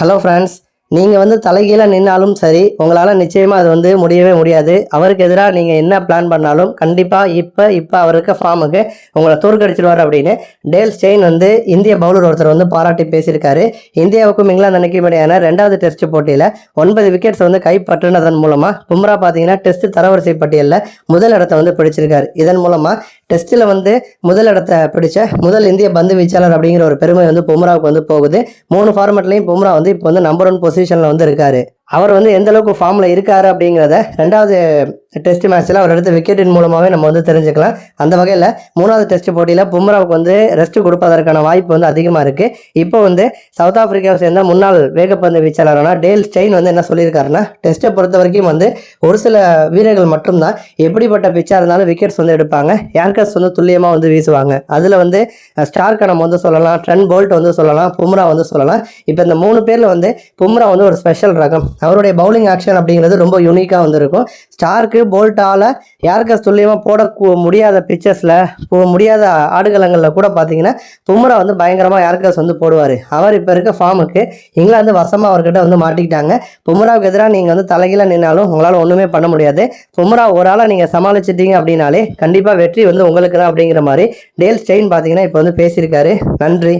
Hello friends நீங்கள் வந்து தலைகீழாக நின்னாலும் சரி உங்களால் நிச்சயமாக அது வந்து முடியவே முடியாது. அவருக்கு எதிராக நீங்கள் என்ன பிளான் பண்ணாலும் கண்டிப்பாக இப்போ இப்போ அவருக்கு ஃபார்முக்கு உங்களை தோற்கடிச்சிடுவார் அப்படின்னு டேல் ஸ்டெயின் வந்து இந்திய பவுலர் ஒருத்தர் வந்து பாராட்டி பேசியிருக்காரு. இந்தியாவுக்கும் இங்கிலாந்து அன்னைக்கும் இடையான ரெண்டாவது டெஸ்ட் போட்டியில் ஒன்பது விக்கெட்ஸ் வந்து கைப்பற்றினதன் மூலமாக பும்ரா பார்த்தீங்கன்னா டெஸ்ட் தரவரிசை பட்டியலில் முதல் இடத்த வந்து பிடிச்சிருக்காரு. இதன் மூலமாக டெஸ்ட்டில் வந்து முதல் இடத்தை பிடிச்ச முதல் இந்திய பந்து வீச்சாளர் அப்படிங்கிற ஒரு பெருமை வந்து பும்ராவுக்கு வந்து போகுது. மூணு ஃபார்மெட்லையும் பும்ரா வந்து இப்போ வந்து நம்பர் ஒன் பொசிஷனில் வந்து இருக்காரு அவர் வந்து எந்த அளவுக்கு ஃபார்மில் இருக்காரு அப்படிங்கிறத ரெண்டாவது டெஸ்ட் மேட்ச்சில் அவர் எடுத்த விக்கெட்டின் மூலமாகவே நம்ம வந்து தெரிஞ்சுக்கலாம். அந்த வகையில் மூணாவது டெஸ்ட் போட்டியில் பும்ராவுக்கு வந்து ரெஸ்ட் கொடுப்பதற்கான வாய்ப்பு வந்து அதிகமாக இருக்குது இப்போ வந்து சவுத் ஆப்பிரிக்காவை சேர்ந்த முன்னாள் வேகப்பந்து வீச்சாளரான டேல் ஸ்டெயின் வந்து என்ன சொல்லியிருக்காருன்னா டெஸ்ட்டை பொறுத்த வரைக்கும் வந்து ஒரு சில வீரர்கள் மட்டும்தான் எப்படிப்பட்ட பிச்சாக இருந்தாலும் விக்கெட்ஸ் வந்து எடுப்பாங்க. யார்கர்ஸ் வந்து துல்லியமாக வந்து வீசுவாங்க. அதில் வந்து ஸ்டார்க்கை நம்ம வந்து சொல்லலாம் ட்ரென் போல்ட் வந்து சொல்லலாம் பும்ரா வந்து சொல்லலாம். இப்போ இந்த மூணு பேரில் வந்து பும்ரா வந்து ஒரு ஸ்பெஷல் ரகம். அவருடைய பவுலிங் ஆக்ஷன் அப்படிங்கிறது ரொம்ப யூனிக்காக வந்து இருக்கும். ஸ்டார்க்கு போல்ட்டால் யார்கர்ஸ் துல்லியமாக போட கு- முடியாத பிச்சர்ஸில் முடியாத ஆடுகளங்களில் கூட பார்த்தீங்கன்னா பும்ரா வந்து பயங்கரமாக யாருக்காஸ் வந்து போடுவார். அவர் இப்போ இருக்க ஃபார்முக்கு இங்கிலாந்து வசமாக அவர்கிட்ட வந்து மாட்டிக்கிட்டாங்க. பும்ராவுக்கு எதிராக நீங்கள் வந்து தலைகீழ நின்னாலும் உங்களால் ஒன்றுமே பண்ண முடியாது. பும்ரா ஒரு ஆளாக நீங்கள் சமாளிச்சிட்டீங்க அப்படின்னாலே கண்டிப்பாக வெற்றி வந்து உங்களுக்கு தான் அப்படிங்கிற மாதிரி. டேல் ஸ்டெயின் பார்த்தீங்கன்னா இப்போ வந்து பேசியிருக்காரு. நன்றி.